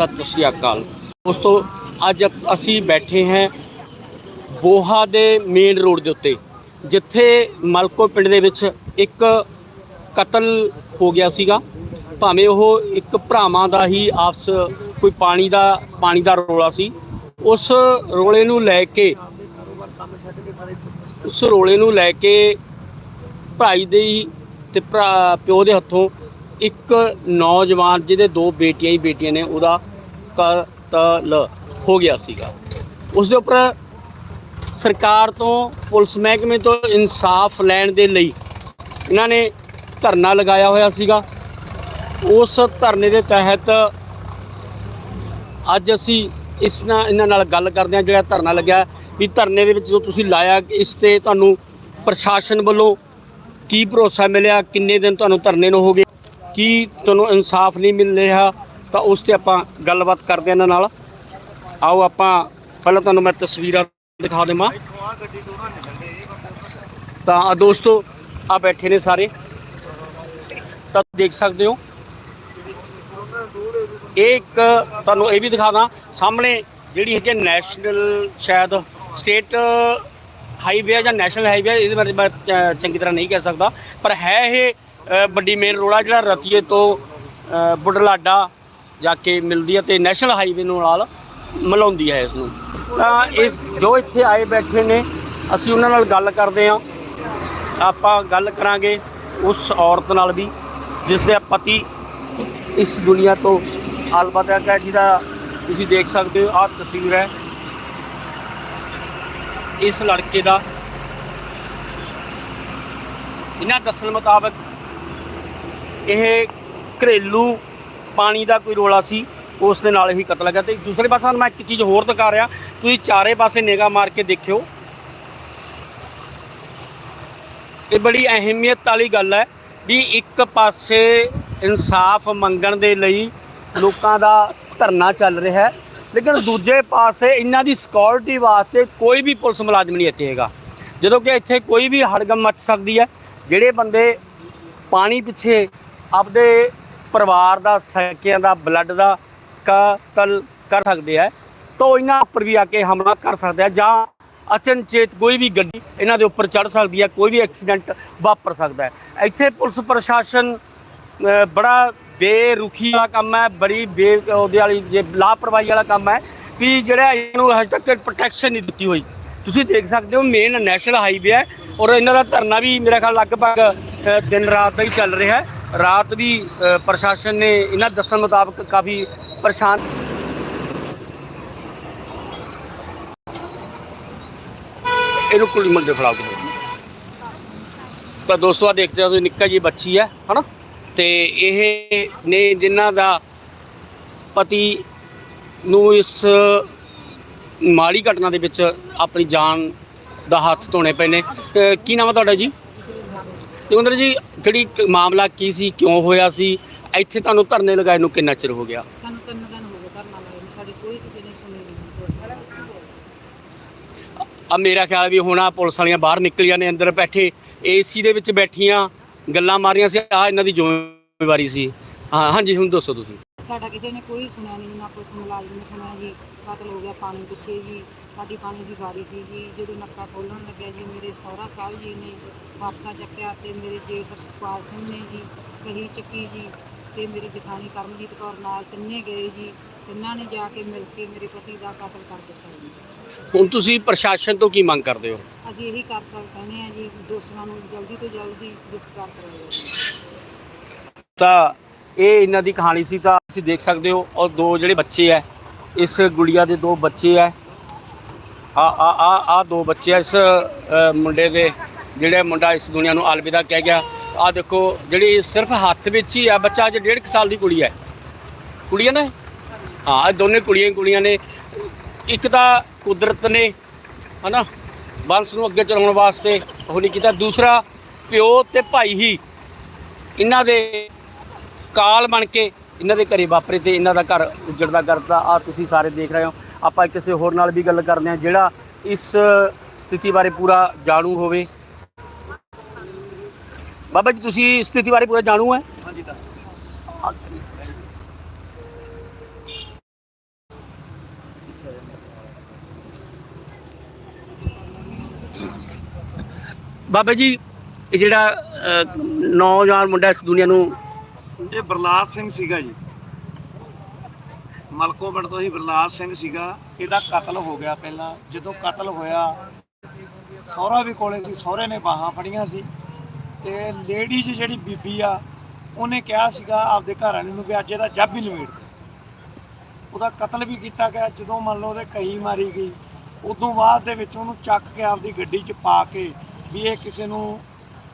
ਸਤਿ ਸ਼੍ਰੀ ਅਕਾਲ। ਦੋਸਤੋ, ਅੱਜ ਅਸੀਂ ਬੈਠੇ ਹਾਂ ਬੋਹਾ ਦੇ ਮੇਨ ਰੋਡ ਦੇ ਉੱਤੇ, ਜਿੱਥੇ ਮਲਕੋ ਪਿੰਡ ਦੇ ਵਿੱਚ ਇੱਕ ਕਤਲ ਹੋ ਗਿਆ ਸੀਗਾ। ਭਾਵੇਂ ਉਹ ਇੱਕ ਭਰਾਵਾਂ ਦਾ ਹੀ ਆਪਸ ਕੋਈ ਪਾਣੀ ਦਾ ਪਾਣੀ ਦਾ ਰੋਲਾ ਸੀ, ਉਸ ਰੋਲੇ ਨੂੰ ਲੈ ਕੇ, ਉਸ ਰੋਲੇ ਨੂੰ ਲੈ ਕੇ ਭਾਈ ਦੇ ਹੀ ਤੇ ਭਰਾ, ਪਿਓ ਦੇ ਹੱਥੋਂ ਇੱਕ ਨੌਜਵਾਨ ਜਿਹਦੇ ਦੋ ਬੇਟੀਆਂ ਹੀ ਬੇਟੀਆਂ ਨੇ, ਉਹਦਾ ਕਤਲ ਹੋ ਗਿਆ ਸੀਗਾ। ਉਸ ਦੇ ਉੱਪਰ ਸਰਕਾਰ ਤੋਂ, ਪੁਲਿਸ ਮਹਿਕਮੇ ਤੋਂ ਇਨਸਾਫ ਲੈਣ ਦੇ ਲਈ ਇਹਨਾਂ ਨੇ ਧਰਨਾ ਲਗਾਇਆ ਹੋਇਆ ਸੀਗਾ। ਉਸ ਧਰਨੇ ਦੇ ਤਹਿਤ ਅੱਜ ਅਸੀਂ ਇਸ ਨਾਲ, ਇਹਨਾਂ ਨਾਲ ਗੱਲ ਕਰਦੇ ਹਾਂ, ਜਿਹੜਾ ਧਰਨਾ ਲੱਗਿਆ ਵੀ ਧਰਨੇ ਦੇ ਵਿੱਚ ਜੋ ਤੁਸੀਂ ਲਾਇਆ, ਇਸ ਤੇ ਤੁਹਾਨੂੰ ਪ੍ਰਸ਼ਾਸਨ ਵੱਲੋਂ ਕੀ ਭਰੋਸਾ ਮਿਲਿਆ? ਕਿੰਨੇ ਦਿਨ ਤੁਹਾਨੂੰ ਧਰਨੇ ਨੂੰ ਹੋ ਗਏ? ਕੀ ਤੁਹਾਨੂੰ ਇਨਸਾਫ ਨਹੀਂ ਮਿਲ ਰਿਹਾ? ਤਾਂ ਉਸ ਤੇ ਆਪਾਂ ਗੱਲਬਾਤ ਕਰਦੇ ਹਾਂ ਇਹਨਾਂ ਨਾਲ। ਆਓ ਆਪਾਂ ਪਹਿਲਾਂ ਤੁਹਾਨੂੰ ਮੈਂ ਤਸਵੀਰਾਂ ਦਿਖਾ ਦੇਵਾਂ। ਤਾਂ ਆਹ ਦੋਸਤੋ ਆ ਬੈਠੇ ਨੇ ਸਾਰੇ। ਤਾਂ ਦੇਖ ਸਕਦੇ ਹੋ। ਇਹ ਇੱਕ ਤੁਹਾਨੂੰ ਇਹ ਵੀ ਦਿਖਾਦਾ ਸਾਹਮਣੇ ਜਿਹੜੀ ਹੈਗੀ ਕਿ ਨੈਸ਼ਨਲ ਸ਼ਾਇਦ ਸਟੇਟ ਹਾਈਵੇ ਆ ਜਾਂ ਨੈਸ਼ਨਲ ਹਾਈਵੇ ਇਹਦੇ ਬਾਰੇ ਮੈਂ ਚ- ਚੰਗੀ ਤਰ੍ਹਾਂ ਨਹੀਂ ਕਹਿ ਸਕਦਾ। ਪਰ ਹੈ ਇਹ ਵੱਡੀ ਮੇਨ ਰੋਡ ਆ ਜਿਹੜਾ ਰਤੀਏ ਤੋਂ ਅ, ਬੁਢਲਾਡਾ ਜਾ ਕੇ ਮਿਲਦੀ ਹੈ ਤੇ ਨੈਸ਼ਨਲ ਹਾਈਵੇ ਨੂੰ ਨਾਲ ਮਿਲਾਉਂਦੀ ਹੈ ਇਸ ਨੂੰ। ਤਾਂ ਇਸ ਜੋ ਇੱਥੇ ਆਏ ਬੈਠੇ ਨੇ, ਅਸੀਂ ਉਹਨਾਂ ਨਾਲ ਗੱਲ ਕਰਦੇ ਹਾਂ। ਆਪਾਂ ਗੱਲ ਕਰਾਂਗੇ ਉਸ ਔਰਤ ਨਾਲ ਵੀ, ਜਿਸ ਦੇ ਪਤੀ ਇਸ ਦੁਨੀਆ ਤੋਂ ਅਲਵਿਦਾ ਹੈ ਜਿਹਦਾ ਤੁਸੀਂ ਦੇਖ ਸਕਦੇ ਹੋ, ਆਹ ਤਸਵੀਰ ਹੈ। ਇਸ ਲੜਕੇ ਦਾ। ਇਹਨਾਂ ਦੱਸਣ ਮੁਤਾਬਕ ਇਹ ਘਰੇਲੂ ਪਾਣੀ ਦਾ ਕੋਈ ਰੋਲਾ ਸੀ, ਉਸ ਦੇ ਨਾਲ ਹੀ ਕਤਲ ਹੋ ਗਿਆ ਤੇ ਦੂਸਰੇ ਪਾਸੇ ਤੁਹਾਨੂੰ ਮੈਂ ਇੱਕ ਚੀਜ਼ ਹੋਰ ਦਿਖਾ ਰਿਹਾ, ਤੁਸੀਂ ਚਾਰੇ ਪਾਸੇ ਨਿਗਾਹ ਮਾਰ ਕੇ ਦੇਖਿਓ। ਇਹ ਬੜੀ ਅਹਿਮੀਅਤ ਵਾਲੀ ਗੱਲ ਹੈ ਵੀ ਇੱਕ ਪਾਸੇ ਇਨਸਾਫ ਮੰਗਣ ਦੇ ਲਈ ਲੋਕਾਂ ਦਾ ਧਰਨਾ ਚੱਲ ਰਿਹਾ ਹੈ, ਲੇਕਿਨ ਦੂਜੇ ਪਾਸੇ ਇਹਨਾਂ ਦੀ ਸਿਕਿਉਰਿਟੀ ਵਾਸਤੇ ਕੋਈ ਵੀ ਪੁਲਿਸ ਮੁਲਾਜ਼ਮ ਨਹੀਂ ਇੱਥੇ ਹੈਗਾ। ਜਦੋਂ ਕਿ ਇੱਥੇ ਕੋਈ ਵੀ ਹੜਗਮ ਮਚ ਸਕਦੀ ਹੈ, ਜਿਹੜੇ ਬੰਦੇ ਪਾਣੀ ਪਿੱਛੇ ਆਪਦੇ ਪਰਿਵਾਰ ਦਾ ਸਕਿਆਂ ਦਾ ਬਲੱਡ ਦਾ ਕਤਲ ਕਰ ਸਕਦੇ ਆ ਤਾਂ ਉਹ ਇਹਨਾਂ ਉੱਪਰ ਵੀ ਆ ਕੇ ਹਮਲਾ ਕਰ ਸਕਦੇ ਆ ਜਾਂ ਅਚਨਚੇਤ ਕੋਈ ਵੀ ਗੱਡੀ ਇਹਨਾਂ ਦੇ ਉੱਪਰ ਚੜ ਸਕਦੀ ਹੈ, ਕੋਈ ਵੀ ਐਕਸੀਡੈਂਟ ਵਾਪਰ ਸਕਦਾ ਹੈ। ਇੱਥੇ ਪੁਲਿਸ ਪ੍ਰਸ਼ਾਸਨ ਬੜਾ ਬੇਰੁਖੀ ਵਾਲਾ ਕੰਮ ਹੈ, ਬੜੀ ਬੇ, ਉਹਦੇ ਵਾਲੀ ਜੇ ਲਾਪਰਵਾਹੀ ਵਾਲਾ ਕੰਮ ਹੈ ਵੀ ਜਿਹੜਾ ਇਹਨੂੰ ਹਜੇ ਤੱਕ ਪ੍ਰੋਟੈਕਸ਼ਨ ਨਹੀਂ ਦਿੱਤੀ ਹੋਈ। ਤੁਸੀਂ ਦੇਖ ਸਕਦੇ ਹੋ ਮੇਨ ਨੈਸ਼ਨਲ ਹਾਈਵੇ ਹੈ ਔਰ ਇਹਨਾਂ ਦਾ ਧਰਨਾ ਵੀ ਮੇਰਾ ਖਿਆਲ ਲਗਭਗ ਦਿਨ ਰਾਤ ਦਾ ਹੀ ਚੱਲ ਰਿਹਾ ਹੈ। ਰਾਤ ਵੀ ਪ੍ਰਸ਼ਾਸਨ ਨੇ ਇਹਨਾਂ ਦੱਸਣ ਮੁਤਾਬਕ ਕਾਫੀ ਪਰੇਸ਼ਾਨ ਇਹਨੂੰ ਕੁੜੀ ਮੁੰਡੇ ਫੜਾ ਕੇ ਤਾਂ ਦੋਸਤੋ ਆ ਦੇਖਦੇ ਹੋ ਨਿੱਕਾ ਜੀ ਬੱਚੀ ਹੈ, ਹਨਾ? ਤੇ ਇਹ ਨੇ ਜਿਨ੍ਹਾਂ ਦਾ ਪਤੀ ਨੂੰ ਇਸ ਮਾੜੀ ਘਟਨਾ ਦੇ ਵਿੱਚ ਆਪਣੀ ਜਾਨ ਦਾ ਹੱਥ ਧੋਣੇ ਪਏ ਨੇ। ਤੇ ਕੀ ਨਾਮ ਹੈ ਤੁਹਾਡਾ ਜੀ? ਜੋਗਿੰਦਰ ਜੀ ਜਿਹੜੀ ਕ- ਮਾਮਲਾ ਕੀ ਸੀ? ਕਿਉਂ ਹੋਇਆ ਸੀ? ਇੱਥੇ ਤੁਹਾਨੂੰ ਧਰਨੇ ਲਗਾਏ ਨੂੰ ਕਿੰਨਾ ਚਿਰ ਹੋ ਗਿਆ? ਸਾਨੂੰ ਤਿੰਨ ਦਿਨ ਹੋ ਗਏ ਧਰਨਾ ਲਾਏ ਨੂੰ। ਸਾਡੀ ਕੋਈ ਕਿਸੇ ਨੇ ਸੁਣੀ ਨਹੀਂ। ਆ ਮੇਰਾ ਖਿਆਲ ਵੀ ਹੁਣ ਆ ਪੁਲਿਸ ਵਾਲੀਆਂ ਬਾਹਰ ਨਿਕਲੀਆਂ ਨੇ ਅੰਦਰ ਬੈਠੇ ਏਸੀ ਦੇ ਵਿੱਚ ਬੈਠੀਆਂ ਗੱਲਾਂ ਮਾਰੀਆਂ ਸੀ ਆ ਇਹਨਾਂ ਦੀ ਜ਼ਿੰਮੇਵਾਰੀ ਸੀ। ਹਾਂ ਹਾਂਜੀ ਹੁਣ ਦੱਸੋ ਤੁਸੀਂ। ਸਾਡਾ ਕਿਸੇ ਨੇ ਕੋਈ ਸੁਣਿਆ ਨਹੀਂ ਨਾ ਪੁਲਿਸ ਮੁਲਾਜ਼ਮ ਨੇ ਸੁਣਿਆ ਜੀ। ਕਤਲ ਹੋ ਗਿਆ ਪਾਣੀ ਪਿੱਛੇ ਜੀ। ਸਾਡੀ ਪਾਣੀ ਦੀ ਵਾਰੀ ਸੀ ਜੀ ਜਦੋਂ ਨੱਕਾ ਖੋਲਣ ਲੱਗਿਆ ਜੀ ਮੇਰੇ ਸਹੁਰਾ ਸਾਹਿਬ ਜੀ ਨੇ ਪਾਸਾ ਚੱਕਿਆ ਤੇ ਮੇਰੇ ਜੇਠ ਸੁਪਾਲ ਸਿੰਘ ਨੇ ਜੀ ਕਹੀ ਚੱਕੀ ਜੀ ਤੇ ਮੇਰੀ ਜਠਾਣੀ ਕਰਮਜੀਤ ਕੌਰ ਨਾਲ ਤਿੰਨੇ ਗਏ ਜੀ ਤਿੰਨਾਂ ਨੇ ਜਾ ਕੇ ਮਿਲ ਕੇ ਮੇਰੇ ਪਤੀ ਦਾ ਕਤਲ ਕਰ ਦਿੱਤਾ ਜੀ। ਹੁਣ ਤੁਸੀਂ ਪ੍ਰਸ਼ਾਸਨ ਤੋਂ ਕੀ ਮੰਗ ਕਰਦੇ ਹੋ? ਅਸੀਂ ਇਹੀ ਕਰ ਸਕਦੇ ਹਾਂ ਜੀ ਦੋਸ਼ੀਆਂ ਨੂੰ ਜਲਦੀ ਤੋਂ ਜਲਦੀ ਗ੍ਰਿਫਤਾਰ ਕਰਾਇਆ ਤਾਂ ਇਹ ਇਹਨਾਂ ਦੀ ਕਹਾਣੀ ਸੀ ਤਾਂ ਤੁਸੀਂ ਦੇਖ ਸਕਦੇ ਹੋ ਔਰ ਦੋ ਜਿਹੜੇ ਬੱਚੇ ਐ ਇਸ ਗੁੜੀਆ ਦੇ ਦੋ ਬੱਚੇ ਐ ਆ ਆ ਆ ਆ ਦੋ ਬੱਚੇ ਆ ਇਸ ਅ, ਮੁੰਡੇ ਦੇ ਜਿਹੜੇ ਮੁੰਡਾ ਇਸ ਦੁਨੀਆ ਨੂੰ ਅਲਵਿਦਾ ਕਹਿ ਗਿਆ। ਆ ਦੇਖੋ ਜਿਹੜੀ ਸਿਰਫ ਹੱਥ ਵਿੱਚ ਹੀ ਆ ਬੱਚਾ ਅਜੇ ਡੇਢ ਕੁ ਸਾਲ ਦੀ ਕੁੜੀ ਹੈ। ਕੁੜੀਆਂ ਨੇ? ਹਾਂ ਇਹ ਦੋਨੇ ਕੁੜੀਆਂ ਹੀ ਕੁੜੀਆਂ ਨੇ। ਇੱਕ ਤਾਂ ਕੁਦਰਤ ਨੇ ਹਨਾ ਬੰਸ ਨੂੰ ਅੱਗੇ ਚਲਾਉਣ ਵਾਸਤੇ ਉਹ ਨਹੀਂ ਕੀਤਾ। ਦੂਸਰਾ ਪਿਓ ਤੇ ਭਾਈ ਹੀ ਇਹਨਾਂ ਦੇ ਕਾਲ ਬਣ ਕੇ ਇਹਨਾਂ ਦੇ ਘਰੇ ਵਾਪਰੇ ਤੇ ਇਹਨਾਂ ਦਾ ਘਰ ਉੱਜੜਦਾ ਕਰਦਾ ਆ ਤੁਸੀਂ ਸਾਰੇ ਦੇਖ ਰਹੇ ਹੋ। ਆਪਾਂ ਕਿਸੇ ਹੋਰ ਨਾਲ ਵੀ ਗੱਲ ਕਰਦੇ ਹਾਂ ਜਿਹੜਾ ਇਸ ਸਥਿਤੀ ਬਾਰੇ ਪੂਰਾ ਜਾਣੂ ਹੋਵੇ। ਬਾਬਾ ਜੀ ਤੁਸੀਂ ਸਥਿਤੀ ਬਾਰੇ ਪੂਰਾ ਜਾਣੂ ਹੈ? ਬਾਬਾ ਜੀ ਇਹ ਜਿਹੜਾ ਨੌਜਵਾਨ ਮੁੰਡਾ ਇਸ ਦੁਨੀਆ ਨੂੰ ਇਹ ਬਰਲਾਸ ਸਿੰਘ ਸੀਗਾ ਜੀ। ਮਲਕੋ ਪਿੰਡ ਤੋਂ ਹੀ ਬਰਲਾਦ ਸਿੰਘ ਸੀਗਾ। ਇਹਦਾ ਕਤਲ ਹੋ ਗਿਆ ਪਹਿਲਾਂ। ਜਦੋਂ ਕਤਲ ਹੋਇਆ, ਸਹੁਰਾ ਵੀ ਕੋਲੇ ਸੀ, ਸਹੁਰੇ ਨੇ ਬਾਹਾਂ ਫੜੀਆਂ ਸੀ। ਤੇ ਲੇਡੀਜ਼ ਜਿਹੜੀ ਬੀਬੀ ਆ, ਉਹਨੇ ਕਿਹਾ ਸੀਗਾ ਆਪਦੇ ਘਰ ਵਾਲੇ ਨੂੰ ਵੀ ਅੱਜ ਇਹਦਾ ਜੱਬ ਹੀ ਲਵੇੜ ਉਹਦਾ ਕਤਲ ਵੀ ਕੀਤਾ ਗਿਆ। ਜਦੋਂ ਮੰਨ ਲਓ ਉਹਦੇ ਕਹੀ ਮਾਰੀ ਗਈ, ਉਦੋਂ ਬਾਅਦ ਦੇ ਵਿੱਚ ਉਹਨੂੰ ਚੱਕ ਕੇ ਆਪਦੀ ਗੱਡੀ 'ਚ ਪਾ ਕੇ ਵੀ ਇਹ ਕਿਸੇ ਨੂੰ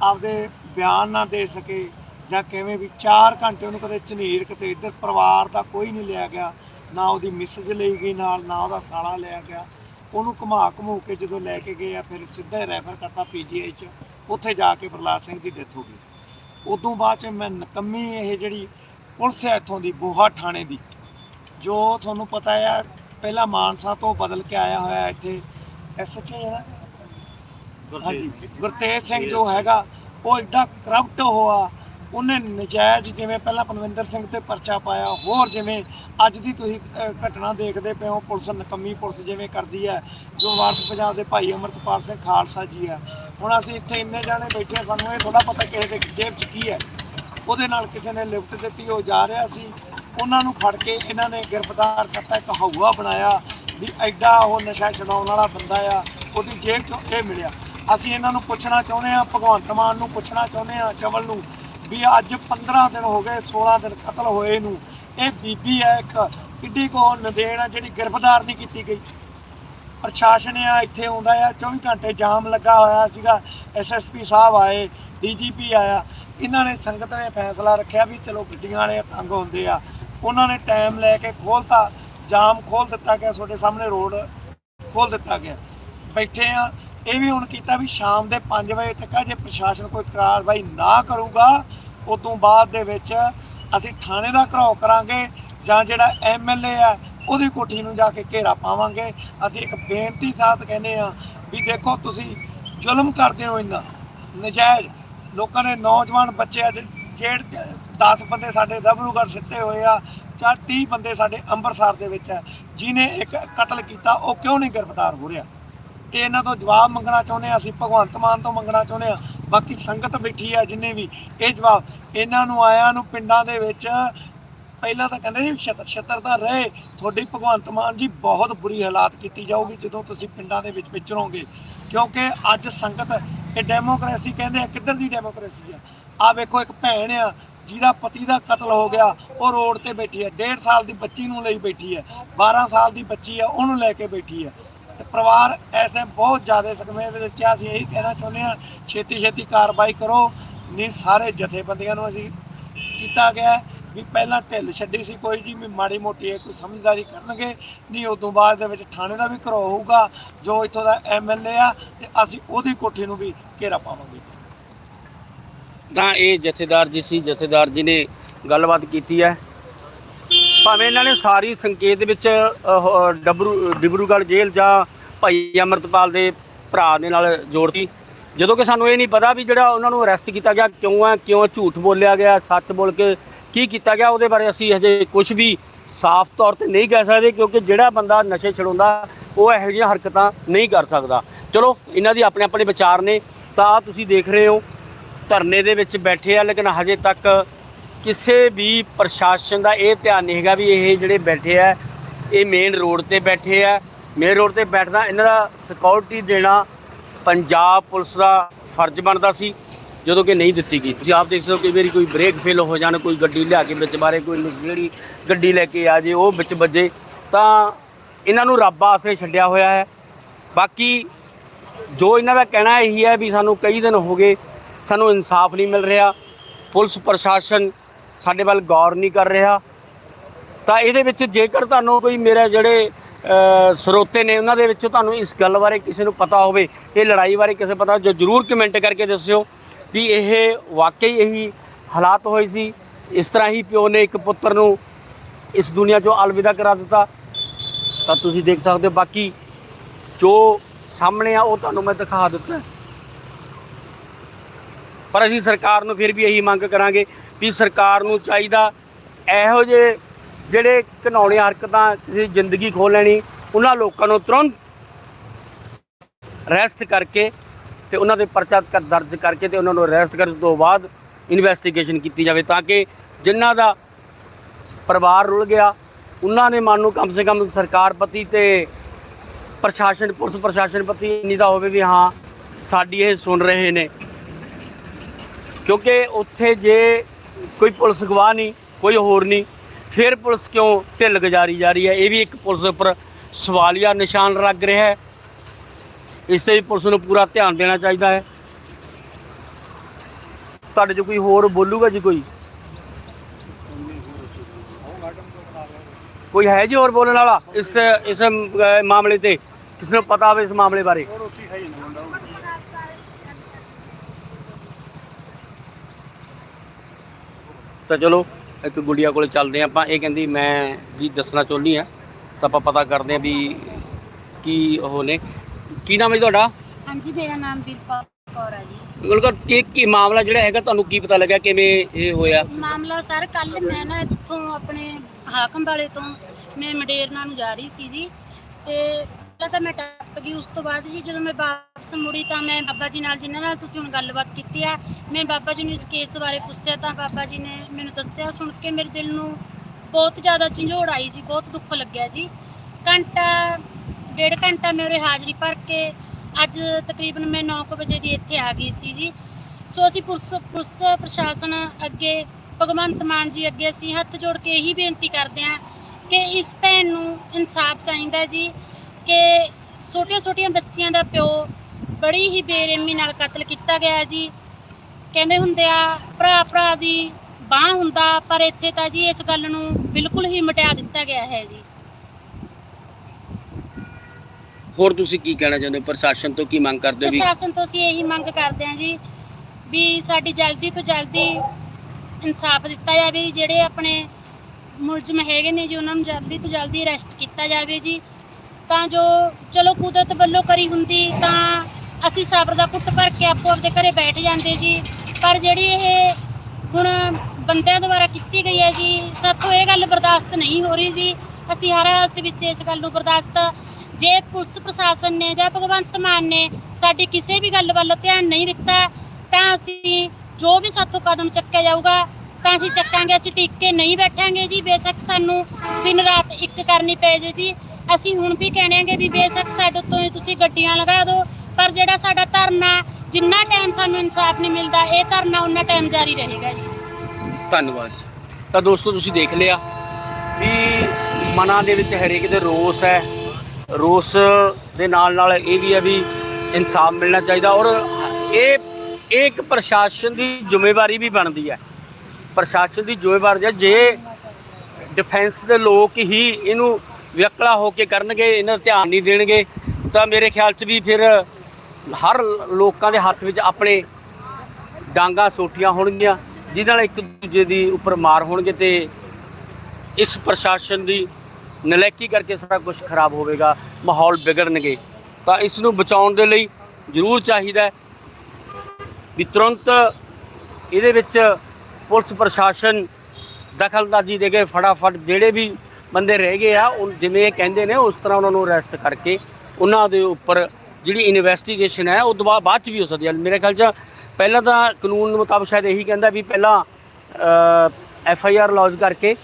ਆਪਦੇ ਬਿਆਨ ਨਾ ਦੇ ਸਕੇ ਜਾਂ ਕਿਵੇਂ ਵੀ 4 ਘੰਟੇ ਉਹਨੂੰ ਕਦੇ ਝਨੀਰ ਕਿਤੇ ਇੱਧਰ ਪਰਿਵਾਰ ਦਾ ਕੋਈ ਨਹੀਂ ਲਿਆ ਗਿਆ। ਨਾ ਉਹਦੀ ਮਿਸਜ ਲਈ ਗਈ ਨਾਲ ਨਾ ਉਹਦਾ ਸਾਲਾ ਲਿਆ ਗਿਆ। ਉਹਨੂੰ ਘੁਮਾ ਘਮੂ ਕੇ ਜਦੋਂ ਲੈ ਕੇ ਗਏ ਆ ਫਿਰ ਸਿੱਧਾ ਹੀ ਰੈਫਰ ਕਰਤਾ ਪੀਜੀਆਈ 'ਚ। ਉੱਥੇ ਜਾ ਕੇ ਪ੍ਰਹਲਾਦ ਸਿੰਘ ਦੀ ਡੈਥ ਹੋ ਗਈ। ਉਦੋਂ ਬਾਅਦ 'ਚ ਮੈਂ ਨਕੰਮੀ ਇਹ ਜਿਹੜੀ ਪੁਲਿਸ ਹੈ ਇੱਥੋਂ ਦੀ ਬੋਹਾ ਥਾਣੇ ਦੀ ਜੋ ਤੁਹਾਨੂੰ ਪਤਾ ਹੈ ਪਹਿਲਾਂ ਮਾਨਸਾ ਤੋਂ ਬਦਲ ਕੇ ਆਇਆ ਹੋਇਆ ਇੱਥੇ। ਐਸਐਚਓ ਹੈ ਨਾ? ਹਾਂਜੀ ਗੁਰਤੇਜ ਸਿੰਘ ਜੋ ਹੈਗਾ ਉਹ ਐਡਾ ਕਰਪਟ ਹੋਆ। ਉਹਨੇ ਨਜਾਇਜ਼ ਜਿਵੇਂ ਪਹਿਲਾਂ ਪਨਵਿੰਦਰ ਸਿੰਘ ਤੇ ਪਰਚਾ ਪਾਇਆ ਹੋਰ ਜਿਵੇਂ ਅੱਜ ਦੀ ਤੁਸੀਂ ਘਟਨਾ ਦੇਖਦੇ ਪਏ ਹੋ ਪੁਲਿਸ ਨਕੰਮੀ ਪੁਲਿਸ ਜਿਵੇਂ ਕਰਦੀ ਹੈ ਜੋ ਵਾਰਸ ਪੰਜਾਬ ਦੇ ਭਾਈ ਅਮਰਤਪਾਲ ਸਿੰਘ ਖਾਲਸਾ ਜੀ ਆ ਹੁਣ ਅਸੀਂ ਇੱਥੇ ਇੰਨੇ ਜਾਣੇ ਬੈਠੇ ਹਾਂ, ਸਾਨੂੰ ਇਹ ਥੋੜਾ ਪਤਾ ਕਿਸੇ ਦੇ ਜੇਬ 'ਚ ਕੀ ਹੈ। ਉਹਦੇ ਨਾਲ ਕਿਸੇ ਨੇ ਲਿਫਟ ਦਿੱਤੀ ਉਹ ਜਾ ਰਿਹਾ ਸੀ। ਉਹਨਾਂ ਨੂੰ ਫੜ ਕੇ ਇਹਨਾਂ ਨੇ ਗ੍ਰਿਫਤਾਰ ਕਰਤਾ ਇੱਕ ਹਊਆ ਬਣਾਇਆ ਵੀ ਐਡਾ ਉਹ ਨਸ਼ਾ ਛਡਾਉਣ ਵਾਲਾ ਬੰਦਾ ਆ ਉਹਦੀ ਜੇਬ 'ਚੋਂ ਇਹ ਮਿਲਿਆ। ਅਸੀਂ ਇਹਨਾਂ ਨੂੰ ਪੁੱਛਣਾ ਚਾਹੁੰਦੇ ਆ ਭਗਵੰਤ ਮਾਨ ਨੂੰ ਪੁੱਛਣਾ ਚਾਹੁੰਦੇ ਆ ਚਵਲ ਨੂੰ ਵੀ ਅੱਜ 15 ਦਿਨ ਹੋ ਗਏ 16 ਦਿਨ ਕਤਲ ਹੋਏ ਨੂੰ। ਇਹ ਬੀਬੀ ਹੈ ਇੱਕ, ਕਿੱਡੀ ਕੋ ਨਦੇੜ ਆ ਜਿਹੜੀ ਗ੍ਰਿਫਤਾਰ ਨਹੀਂ ਕੀਤੀ ਗਈ। ਪ੍ਰਸ਼ਾਸਨ ਆ, ਇੱਥੇ ਆਉਂਦਾ ਆ 24 ਘੰਟੇ ਜਾਮ ਲੱਗਾ ਹੋਇਆ ਸੀਗਾ। ਐਸਐਸਪੀ ਸਾਹਿਬ ਆਏ ਡੀਜੀਪੀ ਆਇਆ। ਇਹਨਾਂ ਨੇ ਸੰਗਤ ਨੇ ਫੈਸਲਾ ਰੱਖਿਆ ਵੀ ਚਲੋ ਗੱਡੀਆਂ ਵਾਲੇ ਤੰਗ ਹੁੰਦੇ ਆ। ਉਹਨਾਂ ਨੇ ਟਾਈਮ ਲੈ ਕੇ ਖੋਲਤਾ, ਜਾਮ ਖੋਲ ਦਿੱਤਾ ਗਿਆ, ਤੁਹਾਡੇ ਸਾਹਮਣੇ ਰੋਡ ਖੋਲ ਦਿੱਤਾ ਗਿਆ। ਬੈਠੇ ਆ ਇਹ ਵੀ ਹੁਣ ਕੀਤਾ ਵੀ ਸ਼ਾਮ ਦੇ 5 ਵਜੇ ਤੱਕ ਜੇ ਪ੍ਰਸ਼ਾਸਨ ਕੋਈ ਕਾਰਵਾਈ ਨਾ ਕਰੂਗਾ, ਉਦੋਂ ਬਾਅਦ ਦੇ ਵਿੱਚ ਅਸੀਂ ਥਾਣੇ ਦਾ ਘਰਾਓ ਕਰਾਂਗੇ ਜਾਂ ਜਿਹੜਾ ਐਮਐਲਏ ਆ, ਉਹਦੀ ਕੋਠੀ ਨੂੰ ਜਾ ਕੇ ਘੇਰਾ ਪਾਵਾਂਗੇ। ਅਸੀਂ ਇੱਕ ਬੇਨਤੀ ਸਾਥ ਕਹਿੰਦੇ ਆ ਵੀ ਦੇਖੋ ਤੁਸੀਂ ਜ਼ੁਲਮ ਕਰਦੇ ਹੋ ਇੰਨਾ, ਨਜਾਇਜ਼। ਲੋਕਾਂ ਨੇ ਨੌਜਵਾਨ ਬੱਚੇ ਆ, ਜਿਹੜੇ 10 ਬੰਦੇ ਸਾਡੇ ਦਬਰੂਗੜ੍ਹ ਸਿੱਟੇ ਹੋਏ ਆ ਚਾਰ 30 ਬੰਦੇ ਸਾਡੇ ਅੰਮ੍ਰਿਤਸਰ ਦੇ ਵਿੱਚ ਆ ਜਿਨੇ ਇੱਕ ਕਤਲ ਕੀਤਾ, ਉਹ ਕਿਉਂ ਨਹੀਂ ਗ੍ਰਿਫਤਾਰ ਹੋ ਰਿਹਾ? ਇਹ ਇਹਨਾਂ ਤੋਂ ਜਵਾਬ ਮੰਗਣਾ ਚਾਹੁੰਦੇ ਆ ਅਸੀਂ ਭਗਵੰਤ ਮਾਨ ਤੋਂ ਮੰਗਣਾ ਚਾਹੁੰਦੇ ਆ ਬਾਕੀ ਸੰਗਤ ਬੈਠੀ ਆ ਜਿੰਨੇ ਵੀ, ਇਹ ਜਵਾਬ। ਇਹਨਾਂ ਨੂੰ ਆਇਆਂ ਨੂੰ ਪਿੰਡਾਂ ਦੇ ਵਿੱਚ ਪਹਿਲਾਂ ਤਾਂ ਕਹਿੰਦੇ ਸੀ ਛਤਰ ਛਤਰ ਤਾਂ ਰਹੇ, ਤੁਹਾਡੀ ਭਗਵੰਤ ਮਾਨ ਜੀ ਬਹੁਤ ਬੁਰੀ ਹਾਲਾਤ ਕੀਤੀ ਜਾਊਗੀ ਜਦੋਂ ਤੁਸੀਂ ਪਿੰਡਾਂ ਦੇ ਵਿੱਚ ਵਿਚਰੋਗੇ ਕਿਉਂਕਿ ਅੱਜ ਸੰਗਤ, ਇਹ ਡੈਮੋਕ੍ਰੇਸੀ ਕਹਿੰਦੇ ਆ, ਕਿੱਧਰ ਦੀ ਡੈਮੋਕ੍ਰੇਸੀ ਆ? ਆ ਵੇਖੋ ਇੱਕ ਭੈਣ ਆ, ਜਿਹਦਾ ਪਤੀ ਦਾ ਕਤਲ ਹੋ ਗਿਆ, ਉਹ ਰੋਡ ਤੇ ਬੈਠੀ ਹੈ 1.5 ਸਾਲ ਦੀ ਬੱਚੀ ਨੂੰ ਲਈ ਬੈਠੀ ਹੈ 12 ਸਾਲ ਦੀ ਬੱਚੀ ਹੈ ਉਹਨੂੰ ਲੈ ਕੇ ਬੈਠੀ ਹੈ। ਤੇ ਪਰਿਵਾਰ ਐਸੇ ਬਹੁਤ ਜ਼ਿਆਦਾ ਸਕਮੇ ਦੇ ਵਿੱਚ ਆ। ਅਸੀਂ ਇਹੀ ਕਹਿਣਾ ਚਾਹੁੰਦੇ ਹਾਂ, ਛੇਤੀ ਛੇਤੀ ਕਾਰਵਾਈ ਕਰੋ। ਨਹੀਂ, ਸਾਰੇ ਜਥੇਬੰਦੀਆਂ ਨੂੰ ਅਸੀਂ ਕੀਤਾ ਗਿਆ ਵੀ ਪਹਿਲਾਂ ਢਿੱਲ ਛੱਡੀ ਸੀ ਕੋਈ ਜੀ, ਵੀ ਮਾੜੀ ਮੋਟੀ ਇਹ ਕੋਈ ਸਮਝਦਾਰੀ ਕਰਨਗੇ। ਨਹੀਂ, ਉਦੋਂ ਬਾਅਦ ਦੇ ਵਿੱਚ ਥਾਣੇ ਦਾ ਵੀ ਘਰੋ ਹੋਊਗਾ, ਜੋ ਇੱਥੋਂ ਦਾ ਐਮਐਲਏ ਆ, ਤੇ ਅਸੀਂ ਉਹਦੀ ਕੋਠੀ ਨੂੰ ਵੀ ਘੇਰਾ ਪਾਵਾਂਗੇ। ਤਾਂ ਇਹ ਜਥੇਦਾਰ ਜੀ ਸੀ, ਜਥੇਦਾਰ ਜੀ ਨੇ ਗੱਲਬਾਤ ਕੀਤੀ ਹੈ। ਭਾਵੇਂ ਇਹਨਾਂ ਨੇ ਸਾਰੀ ਸੰਕੇਤ ਵਿੱਚ ਉਹ, ਡਬਰੂ ਡਿਬਰੂਗੜ੍ਹ ਜੇਲ੍ਹ ਜਾਂ ਭਾਈ ਅਮਰਤਪਾਲ ਦੇ ਭਰਾ ਦੇ ਨਾਲ ਜੋੜਤੀ। ਜਦੋਂ ਕਿ ਸਾਨੂੰ ਇਹ ਨਹੀਂ ਪਤਾ ਵੀ ਜਿਹੜਾ ਉਹਨਾਂ ਨੂੰ ਅਰੈਸਟ ਕੀਤਾ ਗਿਆ ਕਿਉਂ ਹੈ ਕਿਉਂ ਝੂਠ ਬੋਲਿਆ ਗਿਆ ਸੱਚ ਬੋਲ ਕੇ ਕੀ ਕੀਤਾ ਗਿਆ ਉਹਦੇ ਬਾਰੇ ਅਸੀਂ ਹਜੇ ਕੁਝ ਵੀ ਸਾਫ਼ ਤੌਰ ਤੇ ਨਹੀਂ ਕਹਿ ਸਕਦੇ ਕਿਉਂਕਿ ਜਿਹੜਾ ਬੰਦਾ ਨਸ਼ੇ ਛਡਾਉਂਦਾ ਉਹ ਇਹੋ ਜਿਹੀਆਂ ਹਰਕਤਾਂ ਨਹੀਂ ਕਰ ਸਕਦਾ। ਚਲੋ ਇਹਨਾਂ ਦੀ ਆਪਣੇ ਆਪਣੇ ਵਿਚਾਰ ਨੇ ਤਾਂ ਆਹ ਤੁਸੀਂ ਦੇਖ ਰਹੇ ਹੋ ਧਰਨੇ ਦੇ ਵਿੱਚ ਬੈਠੇ ਆ ਲੇਕਿਨ ਹਜੇ ਤੱਕ ਕਿਸੇ ਵੀ ਪ੍ਰਸ਼ਾਸਨ ਦਾ ਇਹ ਧਿਆਨ ਨਹੀਂ ਹੈਗਾ ਵੀ ਇਹ ਜਿਹੜੇ ਬੈਠੇ ਆ, ਇਹ ਮੇਨ ਰੋਡ ਤੇ ਬੈਠੇ ਆ। ਮੇਨ ਰੋਡ ਤੇ ਬੈਠਣਾ, ਇਹਨਾਂ ਦਾ ਸਿਕਿਉਰਿਟੀ ਦੇਣਾ ਪੰਜਾਬ ਪੁਲਿਸ ਦਾ ਫਰਜ਼ ਬਣਦਾ ਸੀ, ਜਦੋਂ ਕਿ ਨਹੀਂ ਦਿੱਤੀ ਗਈ। ਤੁਸੀਂ ਆਪ ਦੇਖ ਸਕਦੇ ਹੋ ਕਈ ਵਾਰੀ ਕੋਈ ਬ੍ਰੇਕ ਫੇਲ ਹੋ ਜਾਣ, ਕੋਈ ਗੱਡੀ ਲਿਆ ਕੇ ਵਿੱਚ ਬਾਰੇ ਕੋਈ ਜਿਹੜੀ ਗੱਡੀ ਲੈ ਕੇ ਆ ਜੇ, ਉਹ ਵਿੱਚ ਵੱਜੇ, ਤਾਂ ਇਹਨਾਂ ਨੂੰ ਰੱਬ ਆਸਰੇ ਛੱਡਿਆ ਹੋਇਆ ਹੈ। ਬਾਕੀ ਜੋ ਇਹਨਾਂ ਦਾ ਕਹਿਣਾ ਇਹੀ ਹੈ ਵੀ ਸਾਨੂੰ ਕਈ ਦਿਨ ਹੋ ਗਏ, ਸਾਨੂੰ ਇਨਸਾਫ ਨਹੀਂ ਮਿਲ ਰਿਹਾ। ਪੁਲਿਸ ਪ੍ਰਸ਼ਾਸਨ ਸਾਡੇ ਵੱਲ ਗੌਰ ਨਹੀਂ ਕਰ ਰਿਹਾ। ਤਾਂ ਇਹਦੇ ਵਿੱਚ ਜੇਕਰ ਤੁਹਾਨੂੰ ਕੋਈ ਮੇਰੇ ਜਿਹੜੇ ਸਰੋਤੇ ਨੇ ਉਹਨਾਂ ਦੇ ਵਿੱਚੋਂ ਤੁਹਾਨੂੰ ਇਸ ਗੱਲ ਬਾਰੇ ਕਿਸੇ ਨੂੰ ਪਤਾ ਹੋਵੇ, ਇਹ ਲੜਾਈ ਬਾਰੇ ਕਿਸੇ ਪਤਾ ਜੋ ਜਰੂਰ ਕਮੈਂਟ ਕਰਕੇ ਦੱਸਿਓ ਵੀ ਇਹ ਵਾਕਈ ਇਹੀ ਹਾਲਾਤ ਹੋਏ ਸੀ। ਇਸ ਤਰ੍ਹਾਂ ਹੀ ਪਿਓ ਨੇ ਇੱਕ ਪੁੱਤਰ ਨੂੰ ਇਸ ਦੁਨੀਆ 'ਚੋਂ ਅਲਵਿਦਾ ਕਰਾ ਦਿੱਤਾ। ਤਾਂ ਤੁਸੀਂ ਦੇਖ ਸਕਦੇ ਹੋ, ਬਾਕੀ ਜੋ ਸਾਹਮਣੇ ਆ, ਉਹ ਤੁਹਾਨੂੰ ਮੈਂ ਦਿਖਾ ਦਿੱਤਾ। ਪਰ ਅਸੀਂ ਸਰਕਾਰ ਨੂੰ ਫਿਰ ਵੀ ਇਹੀ ਮੰਗ ਕਰਾਂਗੇ ਵੀ ਸਰਕਾਰ ਨੂੰ ਚਾਹੀਦਾ ਇਹੋ ਜਿਹੇ ਜਿਹੜੇ ਘਿਨਾਉਣੇ ਹਰਕਤਾਂ ਕਿਸੇ ਜ਼ਿੰਦਗੀ ਖੋ ਲੈਣੀ, ਉਹਨਾਂ ਲੋਕਾਂ ਨੂੰ ਤੁਰੰਤ ਅਰੈਸਟ ਕਰਕੇ ਤੇ ਉਹਨਾਂ ਦੇ ਪਰਚਾ ਦਰਜ ਕਰਕੇ ਤੇ ਉਹਨਾਂ ਨੂੰ ਅਰੈਸਟ ਕਰਨ ਤੋਂ ਬਾਅਦ ਇਨਵੈਸਟੀਗੇਸ਼ਨ ਕੀਤੀ ਜਾਵੇ ਤਾਂ ਕਿ ਜਿਨ੍ਹਾਂ ਦਾ ਪਰਿਵਾਰ ਰੁਲ ਗਿਆ, ਉਹਨਾਂ ਦੇ ਮਨ ਨੂੰ ਕਮ ਸੇ ਕਮ ਸਰਕਾਰ ਪ੍ਰਤੀ ਤੇ ਪ੍ਰਸ਼ਾਸਨ, ਪੁਲਿਸ ਪ੍ਰਸ਼ਾਸਨ ਪ੍ਰਤੀ ਇੰਨੀ ਤਾਂ ਹੋਵੇ ਵੀ ਹਾਂ, ਸਾਡੀ ਇਹ ਸੁਣ ਰਹੇ ਨੇ। ਕਿਉਂਕਿ ਉੱਥੇ ਜੇ ਕੋਈ ਪੁਲਿਸ ਗਵਾਹ ਨਹੀਂ, ਕੋਈ ਹੋਰ ਨਹੀਂ। ਫਿਰ ਪੁਲਿਸ ਕਿਉਂ ਢਿੱਲ ਗੁਜ਼ਾਰੀ ਜਾ ਰਹੀ ਹੈ? ਇਹ ਵੀ ਇੱਕ ਪੁਲਿਸ ਦੇ ਉੱਪਰ ਸਵਾਲੀਆ ਨਿਸ਼ਾਨ ਲੱਗ ਰਿਹਾ ਹੈ। ਇਸ ਤੇ ਵੀ ਪੁਲਿਸ ਨੂੰ ਪੂਰਾ ਧਿਆਨ ਦੇਣਾ ਚਾਹੀਦਾ ਹੈ। ਤੁਹਾਡੇ 'ਚ ਕੋਈ ਹੋਰ ਬੋਲੂਗਾ ਜੀ ਕੋਈ? ਕੋਈ ਹੈ ਜੀ ਹੋਰ ਬੋਲਣ ਵਾਲਾ ਇਸ ਇਸ ਮਾਮਲੇ ਤੇ? ਕਿਸ ਨੂੰ ਪਤਾ ਹੋਵੇ ਇਸ ਮਾਮਲੇ ਬਾਰੇ? ਤਾਂ ਚਲੋ ਇੱਕ ਗੁੜੀਆ ਕੋਲੇ ਚੱਲਦੇ ਆਪਾਂ। ਇਹ ਕਹਿੰਦੀ ਮੈਂ ਵੀ ਦੱਸਣਾ ਚਾਹੁੰਦੀ ਆ ਤਾਂ ਆਪਾਂ ਪਤਾ ਕਰਦੇ ਹਾਂ ਵੀ ਕੀ ਉਹ ਨੇ। ਕੀ ਨਾਮ ਹੈ ਜੀ ਤੁਹਾਡਾ? ਹਾਂਜੀ ਮੇਰਾ ਨਾਮ ਵੀਰਪਾਲ ਕੌਰ ਹੈ ਜੀ। ਬਿਲਕੁਲ ਕੀ ਕੀ ਮਾਮਲਾ ਜਿਹੜਾ ਹੈਗਾ ਤੁਹਾਨੂੰ ਕੀ ਪਤਾ ਲੱਗਿਆ ਕਿਵੇਂ ਇਹ ਹੋਇਆ? ਮਾਮਲਾ ਸਰ ਕੱਲ ਮੈਂ ਨਾ ਇੱਥੋਂ ਆਪਣੇ ਹਾਕਮ ਵਾਲੇ ਤੋਂ ਮੈਂ ਮਡੇਰਨਾ ਨੂੰ ਜਾ ਰਹੀ ਸੀ ਜੀ। ਤੇ ਪਹਿਲਾਂ ਤਾਂ ਮੈਂ ਟੱਪ ਗਈ, ਉਸ ਤੋਂ ਬਾਅਦ ਜੀ ਜਦੋਂ ਮੈਂ ਵਾਪਸ ਮੁੜੀ ਤਾਂ ਮੈਂ ਬਾਬਾ ਜੀ ਨਾਲ, ਜਿਨ੍ਹਾਂ ਨਾਲ ਤੁਸੀਂ ਹੁਣ ਗੱਲਬਾਤ ਕੀਤੀ ਹੈ, ਮੈਂ ਬਾਬਾ ਜੀ ਨੂੰ ਇਸ ਕੇਸ ਬਾਰੇ ਪੁੱਛਿਆ ਤਾਂ ਬਾਬਾ ਜੀ ਨੇ ਮੈਨੂੰ ਦੱਸਿਆ, ਸੁਣ ਕੇ ਮੇਰੇ ਦਿਲ ਨੂੰ ਬਹੁਤ ਜ਼ਿਆਦਾ ਝੰਜੋੜ ਆਈ ਜੀ, ਬਹੁਤ ਦੁੱਖ ਲੱਗਿਆ ਜੀ। ਘੰਟਾ, ਡੇਢ ਘੰਟਾ ਮੈਂ ਉਰੇ ਹਾਜ਼ਰੀ ਭਰ ਕੇ ਅੱਜ ਤਕਰੀਬਨ ਮੈਂ 9 ਵਜੇ ਦੀ ਇੱਥੇ ਆ ਗਈ ਸੀ ਜੀ। ਸੋ ਅਸੀਂ ਪੁਲਿਸ ਪੁਲਿਸ ਪ੍ਰਸ਼ਾਸਨ ਅੱਗੇ, ਭਗਵੰਤ ਮਾਨ ਜੀ ਅੱਗੇ ਅਸੀਂ ਹੱਥ ਜੋੜ ਕੇ ਇਹੀ ਬੇਨਤੀ ਕਰਦੇ ਹਾਂ ਕਿ ਇਸ ਭੈਣ ਨੂੰ ਇਨਸਾਫ ਚਾਹੀਦਾ ਜੀ। ਕਿ ਛੋਟੀਆਂ ਛੋਟੀਆਂ ਬੱਚੀਆਂ ਦਾ ਪਿਓ ਬੜੀ ਹੀ ਬੇਰਹਿਮੀ ਨਾਲ ਕਤਲ ਕੀਤਾ ਗਿਆ ਜੀ। ਕਹਿੰਦੇ ਹੁੰਦੇ ਆ ਭਰਾ ਭਰਾ ਦੀ ਬਾਹ ਹੁੰਦਾ ਪਰ ਇੱਥੇ ਤਾਂ ਜੀ ਇਸ ਗੱਲ ਨੂੰ ਬਿਲਕੁਲ ਹੀ ਮਿਟਾ ਦਿੱਤਾ ਗਿਆ ਹੈ ਜੀ। ਹੋਰ ਤੁਸੀਂ ਕੀ ਕਹਿਣਾ ਚਾਹੁੰਦੇ ਹੋ? ਪ੍ਰਸ਼ਾਸਨ ਤੋਂ ਕੀ ਮੰਗ ਕਰਦੇ ਹੋ ਵੀ ਪ੍ਰਸ਼ਾਸਨ ਤੋਂ ਅਸੀਂ ਇਹੀ ਮੰਗ ਕਰਦੇ ਹਾਂ ਜੀ ਵੀ ਸਾਡੀ ਜਲਦੀ ਤੋਂ ਜਲਦੀ ਇਨਸਾਫ ਦਿੱਤਾ ਜਾਵੇ। ਜਿਹੜੇ ਆਪਣੇ ਮੁਲਜ਼ਮ ਹੈਗੇ ਨੇ ਜੀ ਉਹਨਾਂ ਨੂੰ ਜਲਦੀ ਤੋਂ ਜਲਦੀ ਅਰੈਸਟ ਕੀਤਾ ਜਾਵੇ ਜੀ। ਤਾਂ ਜੋ ਚਲੋ ਕੁਦਰਤ ਵੱਲੋਂ ਕਰੀ ਹੁੰਦੀ ਤਾਂ ਅਸੀਂ ਸਬਰ ਦਾ ਕੁੱਟ ਭਰ ਕੇ ਆਪੋ ਆਪਦੇ ਘਰੇ ਬੈਠ ਜਾਂਦੇ ਜੀ। ਪਰ ਜਿਹੜੀ ਇਹ ਹੁਣ ਬੰਦਿਆਂ ਦੁਆਰਾ ਕੀਤੀ ਗਈ ਹੈ ਜੀ ਸਾਥੋਂ ਇਹ ਗੱਲ ਬਰਦਾਸ਼ਤ ਨਹੀਂ ਹੋ ਰਹੀ ਜੀ। ਅਸੀਂ ਹਰ ਹਾਲਤ ਵਿੱਚ ਇਸ ਗੱਲ ਨੂੰ ਬਰਦਾਸ਼ਤ, ਜੇ ਪੁਲਿਸ ਪ੍ਰਸ਼ਾਸਨ ਨੇ ਜਾਂ ਭਗਵੰਤ ਮਾਨ ਨੇ ਸਾਡੀ ਕਿਸੇ ਵੀ ਗੱਲ ਵੱਲ ਧਿਆਨ ਨਹੀਂ ਦਿੱਤਾ, ਤਾਂ ਅਸੀਂ ਜੋ ਵੀ ਸਾਥੋਂ ਕਦਮ ਚੱਕਿਆ ਜਾਊਗਾ, ਤਾਂ ਅਸੀਂ ਚੱਕਾਂਗੇ, ਅਸੀਂ ਟਿੱਕ ਕੇ ਨਹੀਂ ਬੈਠਾਂਗੇ ਜੀ। ਬੇਸ਼ੱਕ ਸਾਨੂੰ ਦਿਨ ਰਾਤ ਇੱਕ ਕਰਨੀ ਪਏ ਜੇ ਜੀ। ਅਸੀਂ ਹੁਣ ਵੀ ਕਹਿਣਾਂਗੇ ਵੀ ਬੇਸ਼ੱਕ ਸਾਡੇ ਤੋਂ ਹੀ ਤੁਸੀਂ ਗੱਡੀਆਂ ਲਗਾ ਦਿਓ, ਪਰ ਜਿਹੜਾ ਸਾਡਾ ਧਰਨਾ ਜਿੰਨਾ ਟਾਈਮ ਸਾਨੂੰ ਇਨਸਾਫ ਨਹੀਂ ਮਿਲਦਾ, ਇਹ ਧਰਨਾ ਉਹਨਾਂ ਟਾਈਮ ਜਾਰੀ ਰਹੇਗਾ ਜੀ। ਧੰਨਵਾਦ ਜੀ। ਤਾਂ ਦੋਸਤੋ, ਤੁਸੀਂ ਦੇਖ ਲਿਆ ਵੀ ਮਨਾਂ ਦੇ ਵਿੱਚ ਹਰੇਕ ਦੇ ਰੋਸ ਹੈ। ਰੋਸ ਦੇ ਨਾਲ ਨਾਲ ਇਹ ਵੀ ਹੈ ਵੀ ਇਨਸਾਫ ਮਿਲਣਾ ਚਾਹੀਦਾ ਔਰ ਇਹ ਇਹ ਇੱਕ ਪ੍ਰਸ਼ਾਸਨ ਦੀ ਜ਼ਿੰਮੇਵਾਰੀ ਵੀ ਬਣਦੀ ਹੈ। ਪ੍ਰਸ਼ਾਸਨ ਦੀ ਜ਼ਿੰਮੇਵਾਰੀ ਹੈ, ਜੇ ਡਿਫੈਂਸ ਦੇ ਲੋਕ ਹੀ ਇਹਨੂੰ ਵਿਅਕਲਾ ਹੋ ਕੇ ਕਰਨਗੇ, ਇਹਨਾਂ ਦਾ ਧਿਆਨ ਨਹੀਂ ਦੇਣਗੇ, ਤਾਂ ਮੇਰੇ ਖਿਆਲ 'ਚ ਵੀ ਫਿਰ ਹਰ ਲੋਕਾਂ ਦੇ ਹੱਥ ਵਿੱਚ ਆਪਣੇ ਡਾਂਗਾ ਸੋਟੀਆਂ ਹੋਣਗੀਆਂ, ਜਿਹਦੇ ਨਾਲ ਇੱਕ ਦੂਜੇ ਦੀ ਉੱਪਰ ਮਾਰ ਹੋਣਗੇ ਤੇ ਇਸ ਪ੍ਰਸ਼ਾਸਨ ਦੀ ਨਲੈਕੀ ਕਰਕੇ ਸਾਰਾ ਕੁਝ ਖਰਾਬ ਹੋਵੇਗਾ, ਮਾਹੌਲ ਵਿਗੜਨਗੇ। ਤਾਂ ਇਸ ਨੂੰ ਬਚਾਉਣ ਦੇ ਲਈ ਜ਼ਰੂਰ ਚਾਹੀਦਾ ਵੀ ਤੁਰੰਤ ਇਹਦੇ ਵਿੱਚ ਪੁਲਿਸ ਪ੍ਰਸ਼ਾਸਨ ਦਖਲਅੰਦਾਜ਼ੀ ਦੇ ਕੇ ਫਟਾਫਟ ਜਿਹੜੇ ਵੀ ਬੰਦੇ ਰਹਿ ਗਏ ਆ, ਉਹ ਜਿਵੇਂ ਇਹ ਕਹਿੰਦੇ ਨੇ, ਉਸ ਤਰ੍ਹਾਂ ਉਹਨਾਂ ਨੂੰ ਅਰੈਸਟ ਕਰਕੇ ਉਹਨਾਂ ਦੇ ਉੱਪਰ ਜਿਹੜੀ ਇਨਵੈਸਟੀਗੇਸ਼ਨ ਹੈ, ਉਹ ਤੋਂ ਬਾਅਦ ਬਾਅਦ ਚ ਵੀ ਹੋ ਸਕਦੀ ਹੈ। ਮੇਰੇ ਖਿਆਲ ਚ ਪਹਿਲਾਂ ਤਾਂ ਕਾਨੂੰਨ ਮੁਤਾਬਕ ਸ਼ਾਇਦ ਇਹੀ ਕਹਿੰਦਾ ਵੀ ਪਹਿਲਾਂ ਐਫ ਆਈ ਆਰ ਲੌਜ ਕਰਕੇ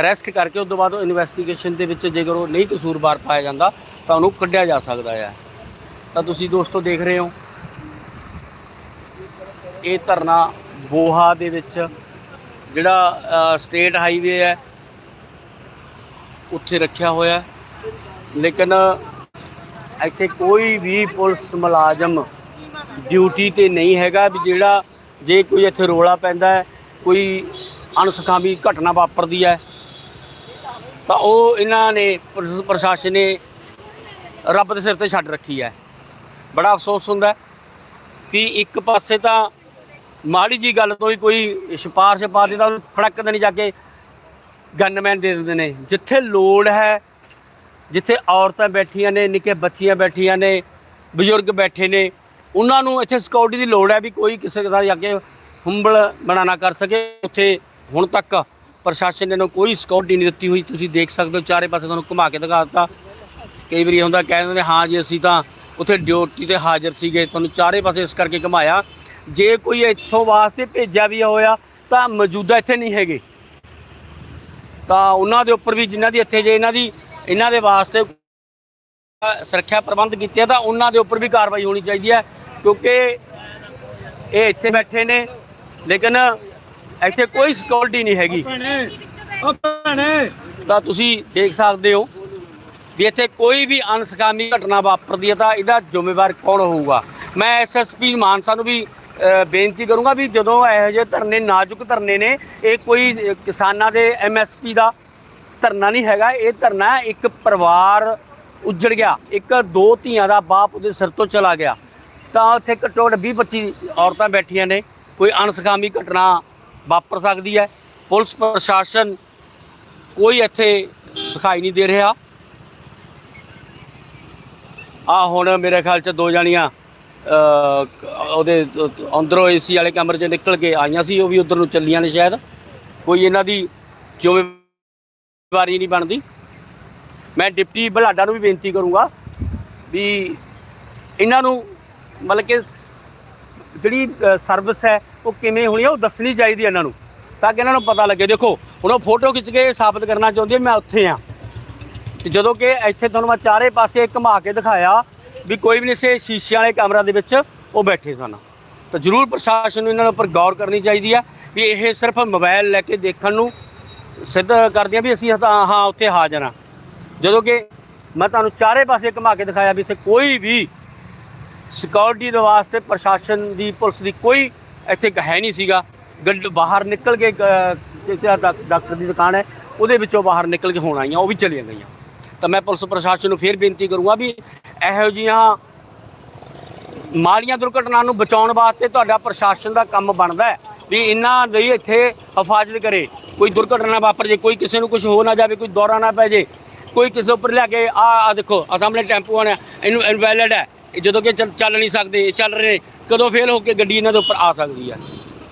ਅਰੈਸਟ ਕਰਕੇ ਉਸ ਤੋਂ ਬਾਅਦ ਉਹ ਇਨਵੈਸਟੀਗੇਸ਼ਨ ਦੇ ਵਿੱਚ ਜੇਕਰ ਉਹ ਨਹੀਂ ਕਸੂਰਵਾਰ ਪਾਇਆ ਜਾਂਦਾ, ਤਾਂ ਉਹਨੂੰ ਕੱਢਿਆ ਜਾ ਸਕਦਾ ਹੈ। ਤਾਂ ਤੁਸੀਂ ਦੋਸਤੋ ਦੇਖ ਰਹੇ ਹੋ। ਇਹ ਧਰਨਾ ਬੋਹਾ ਦੇ ਵਿੱਚ, ਜਿਹੜਾ ਸਟੇਟ ਹਾਈਵੇ ਹੈ ਉੱਥੇ ਰੱਖਿਆ ਹੋਇਆ ਲੇਕਿਨ ਇੱਥੇ ਕੋਈ ਵੀ ਪੁਲਿਸ ਮੁਲਾਜ਼ਮ ਡਿਊਟੀ ਤੇ ਨਹੀਂ ਹੈਗਾ ਵੀ ਜਿਹੜਾ ਜੇ ਕੋਈ ਇੱਥੇ ਰੋਲਾ ਪੈਂਦਾ ਕੋਈ ਅਣਸੁਖਾਵੀ ਘਟਨਾ ਵਾਪਰਦੀ ਹੈ, ਤਾਂ ਉਹ ਇਹਨਾਂ ਨੇ ਪੁਲਿਸ ਪ੍ਰਸ਼ਾਸਨ ਨੇ ਰੱਬ ਦੇ ਸਿਰ ਤੇ ਛੱਡ ਰੱਖੀ ਹੈ। ਬੜਾ ਅਫਸੋਸ ਹੁੰਦਾ ਕਿ ਇੱਕ ਪਾਸੇ ਤਾਂ ਮਾੜੀ ਜੀ ਗੱਲ ਤੋਂ ਹੀ ਕੋਈ ਸਿਫਾਰਿਸ਼ ਪਾ ਤਾਂ ਉਹਨੂੰ ਫੜਕ ਨਹੀਂ ਜਾ ਕੇ ਗਨਮੈਨ ਦੇ ਦਿੰਦੇ ਨੇ। ਜਿੱਥੇ ਲੋੜ ਹੈ, ਜਿੱਥੇ ਔਰਤਾਂ ਬੈਠੀਆਂ ਨੇ, ਨਿੱਕੇ ਬੱਚੀਆਂ ਬੈਠੀਆਂ ਨੇ, ਬਜ਼ੁਰਗ ਬੈਠੇ ਨੇ, ਉਹਨਾਂ ਨੂੰ ਇੱਥੇ ਸਿਕਿਉਰਿਟੀ ਦੀ ਲੋੜ ਹੈ ਵੀ ਕੋਈ ਕਿਸੇ ਦਾ ਜਾ ਕੇ ਹੁੰਬਲ ਬਣਾ ਨਾ ਕਰ ਸਕੇ। ਉੱਥੇ ਹੁਣ ਤੱਕ ਪ੍ਰਸ਼ਾਸਨ ਨੇ ਨੂੰ ਕੋਈ ਸਿਕਿਉਰਿਟੀ ਨਹੀਂ ਦਿੱਤੀ ਹੋਈ। ਤੁਸੀਂ ਦੇਖ ਸਕਦੇ ਹੋ, ਚਾਰੇ ਪਾਸੇ ਤੁਹਾਨੂੰ ਘੁਮਾ ਕੇ ਦਿਖਾ ਦਿੱਤਾ। ਕਈ ਵਾਰੀ ਹੁੰਦਾ, ਕਹਿ ਦਿੰਦੇ ਹਾਂ ਜੀ, ਅਸੀਂ ਤਾਂ ਉੱਥੇ ਡਿਊਟੀ ਤੇ ਹਾਜ਼ਰ ਸੀਗੇ। ਤੁਹਾਨੂੰ ਚਾਰੇ ਪਾਸੇ ਇਸ ਕਰਕੇ ਘੁਮਾਇਆ। ਜੇ ਕੋਈ ਇੱਥੋਂ ਵਾਸਤੇ ਭੇਜਿਆ ਵੀ ਹੋਇਆ, ਤਾਂ ਮੌਜੂਦਾ ਇੱਥੇ ਨਹੀਂ ਹੈਗੇ। ਤਾਂ ਉਹਨਾਂ ਦੇ ਉੱਪਰ ਵੀ ਜਿਨ੍ਹਾਂ ਦੀ ਇੱਥੇ ਜੇ ਇਹਨਾਂ ਦੀ ਇਹਨਾਂ ਦੇ ਵਾਸਤੇ ਸੁਰੱਖਿਆ ਪ੍ਰਬੰਧ ਕੀਤੇ ਤਾਂ ਉਹਨਾਂ ਦੇ ਉੱਪਰ ਵੀ ਕਾਰਵਾਈ ਹੋਣੀ ਚਾਹੀਦੀ ਹੈ ਕਿਉਂਕਿ ਇਹ ਇੱਥੇ ਬੈਠੇ ਨੇ ਲੇਕਿਨ ਇੱਥੇ ਕੋਈ ਸਿਕਿਉਰਿਟੀ ਨਹੀਂ ਹੈਗੀ। ਤਾਂ ਤੁਸੀਂ ਦੇਖ ਸਕਦੇ ਹੋ ਵੀ ਇੱਥੇ ਕੋਈ ਵੀ ਅਨਸਕਾਮੀ ਘਟਨਾ ਵਾਪਰਦੀ ਹੈ ਤਾਂ ਇਹਦਾ ਜ਼ਿੰਮੇਵਾਰ ਕੌਣ ਹੋਊਗਾ? ਮੈਂ ਐਸਐਸਪੀ ਮਾਨਸਾ ਨੂੰ ਵੀ ਬੇਨਤੀ ਕਰੂੰਗਾ ਵੀ ਜਦੋਂ ਇਹੋ ਜਿਹੇ ਧਰਨੇ ਨਾਜ਼ੁਕ ਧਰਨੇ ਨੇ, ਇਹ ਕੋਈ ਕਿਸਾਨਾਂ ਦੇ ਐਮਐਸਪੀ ਦਾ ਧਰਨਾ ਨਹੀਂ ਹੈਗਾ। ਇਹ ਧਰਨਾ ਇੱਕ ਪਰਿਵਾਰ ਉੱਜੜ ਗਿਆ। ਇੱਕ ਦੋ ਧੀਆਂ ਦਾ ਬਾਪ ਉਹਦੇ ਸਿਰ ਤੋਂ ਚਲਾ ਗਿਆ। ਤਾਂ ਉੱਥੇ ਘੱਟੋ ਘੱਟ 20 25 ਔਰਤਾਂ ਬੈਠੀਆਂ ਨੇ। ਕੋਈ ਅਣਸਖਾਮੀ ਘਟਨਾ ਵਾਪਰ ਸਕਦੀ ਹੈ। ਪੁਲਿਸ ਪ੍ਰਸ਼ਾਸਨ ਕੋਈ ਇੱਥੇ ਦਿਖਾਈ ਨਹੀਂ ਦੇ ਰਿਹਾ। ਆ ਹੁਣ ਮੇਰੇ ਖਿਆਲ ਚ ਦੋ ਜਾਣੀਆਂ ਉਹਦੇ ਅੰਦਰੋਂ ਏਸੀ ਵਾਲੇ ਕਮਰੇ 'ਚ ਨਿਕਲ ਕੇ ਆਈਆਂ ਸੀ, ਉਹ ਵੀ ਉਧਰ ਨੂੰ ਚੱਲੀਆਂ ਨੇ ਸ਼ਾਇਦ। ਕੋਈ ਇਹਨਾਂ ਦੀ ਜ਼ਿੰਮੇਵਾਰੀ ਨਹੀਂ ਬਣਦੀ। ਮੈਂ ਡਿਪਟੀ ਬਲਾਡਾ ਨੂੰ ਵੀ ਬੇਨਤੀ ਕਰੂੰਗਾ ਵੀ ਇਹਨਾਂ ਨੂੰ ਮਤਲਬ ਕਿ ਜਿਹੜੀ ਸਰਵਿਸ ਹੈ, ਉਹ ਕਿਵੇਂ ਹੋਣੀ ਹੈ ਉਹ ਦੱਸਣੀ ਚਾਹੀਦੀ ਇਹਨਾਂ ਨੂੰ, ਤਾਂ ਕਿ ਇਹਨਾਂ ਨੂੰ ਪਤਾ ਲੱਗੇ। ਦੇਖੋ, ਹੁਣ ਉਹ ਫੋਟੋ ਖਿੱਚ ਕੇ ਸਾਬਤ ਕਰਨਾ ਚਾਹੁੰਦੀ ਮੈਂ ਉੱਥੇ ਆ। ਤੇ ਜਦੋਂ ਕਿ ਇੱਥੇ ਤੁਹਾਨੂੰ ਮੈਂ ਚਾਰੇ ਪਾਸੇ ਘੁਮਾ ਕੇ ਦਿਖਾਇਆ ਵੀ ਕੋਈ ਵੀ ਨਹੀਂ ਸੀ ਸ਼ੀਸ਼ੇ ਵਾਲੇ ਕਮਰਾ ਦੇ ਵਿੱਚ ਉਹ ਬੈਠੇ ਸਨ। ਤਾਂ ਜ਼ਰੂਰ ਪ੍ਰਸ਼ਾਸਨ ਨੂੰ ਇਹਨਾਂ ਦੇ ਉੱਪਰ ਗੌਰ ਕਰਨੀ ਚਾਹੀਦੀ ਆ ਵੀ ਇਹ ਸਿਰਫ ਮੋਬਾਈਲ ਲੈ ਕੇ ਦੇਖਣ ਨੂੰ ਸਿੱਧ ਕਰਦੀਆਂ ਵੀ ਅਸੀਂ ਹਾਂ ਉੱਥੇ ਹਾਜ਼ਰ ਹਾਂ। ਜਦੋਂ ਕਿ ਮੈਂ ਤੁਹਾਨੂੰ ਚਾਰੇ ਪਾਸੇ ਘੁਮਾ ਕੇ ਦਿਖਾਇਆ ਵੀ ਇੱਥੇ ਕੋਈ ਵੀ ਸਿਕਿਉਰਿਟੀ ਦੇ ਵਾਸਤੇ ਪ੍ਰਸ਼ਾਸਨ ਦੀ ਪੁਲਿਸ ਦੀ ਕੋਈ ਇੱਥੇ ਹੈ ਨਹੀਂ ਸੀਗਾ। ਗੱਡ ਬਾਹਰ ਨਿਕਲ ਕੇ ਅ, ਡਾਕਟਰ ਦੀ ਦੁਕਾਨ ਹੈ ਉਹਦੇ ਵਿੱਚੋਂ ਬਾਹਰ ਨਿਕਲ ਕੇ ਹੋਣ ਆਈਆਂ ਉਹ ਵੀ ਚਲੀਆਂ ਗਈਆਂ। ਤਾਂ ਮੈਂ ਪੁਲਿਸ ਪ੍ਰਸ਼ਾਸਨ ਨੂੰ ਫੇਰ ਬੇਨਤੀ ਕਰੂੰਗਾ ਵੀ ਇਹੋ ਜਿਹੀਆਂ ਮਾਲੀਆਂ ਦੁਰਘਟਨਾ ਨੂੰ ਬਚਾਉਣ ਵਾਸਤੇ ਤੁਹਾਡਾ ਪ੍ਰਸ਼ਾਸਨ ਦਾ ਕੰਮ ਬਣਦਾ ਹੈ ਵੀ ਇਹਨਾਂ ਦੀ ਇੱਥੇ ਹਿਫਾਜ਼ਤ ਕਰੇ। ਕੋਈ ਦੁਰਘਟਨਾ ਵਾਪਰ ਜੇ, ਕੋਈ ਕਿਸੇ ਨੂੰ ਕੁਝ ਹੋ ਨਾ ਜਾਵੇ, ਕੋਈ ਦੌਰਾ ਨਾ ਪੈ ਜੇ, ਕੋਈ ਕਿਸੇ ਉੱਪਰ ਲਿਆ ਕੇ ਆ ਆ ਦੇਖੋ ਆ ਸਾਹਮਣੇ ਟੈਂਪੂ ਆਣਾ ਇਹਨੂੰ ਇਨਵੈਲਿਡ ਹੈ। ਇਹ ਜਦੋਂ ਕਿ ਚੱਲ ਚੱਲ ਨਹੀਂ ਸਕਦੇ, ਇਹ ਚੱਲ ਰਹੇ ਕਦੋਂ ਫੇਲ ਹੋ ਕੇ ਗੱਡੀ ਇਹਨਾਂ ਦੇ ਉੱਪਰ ਆ ਸਕਦੀ ਹੈ।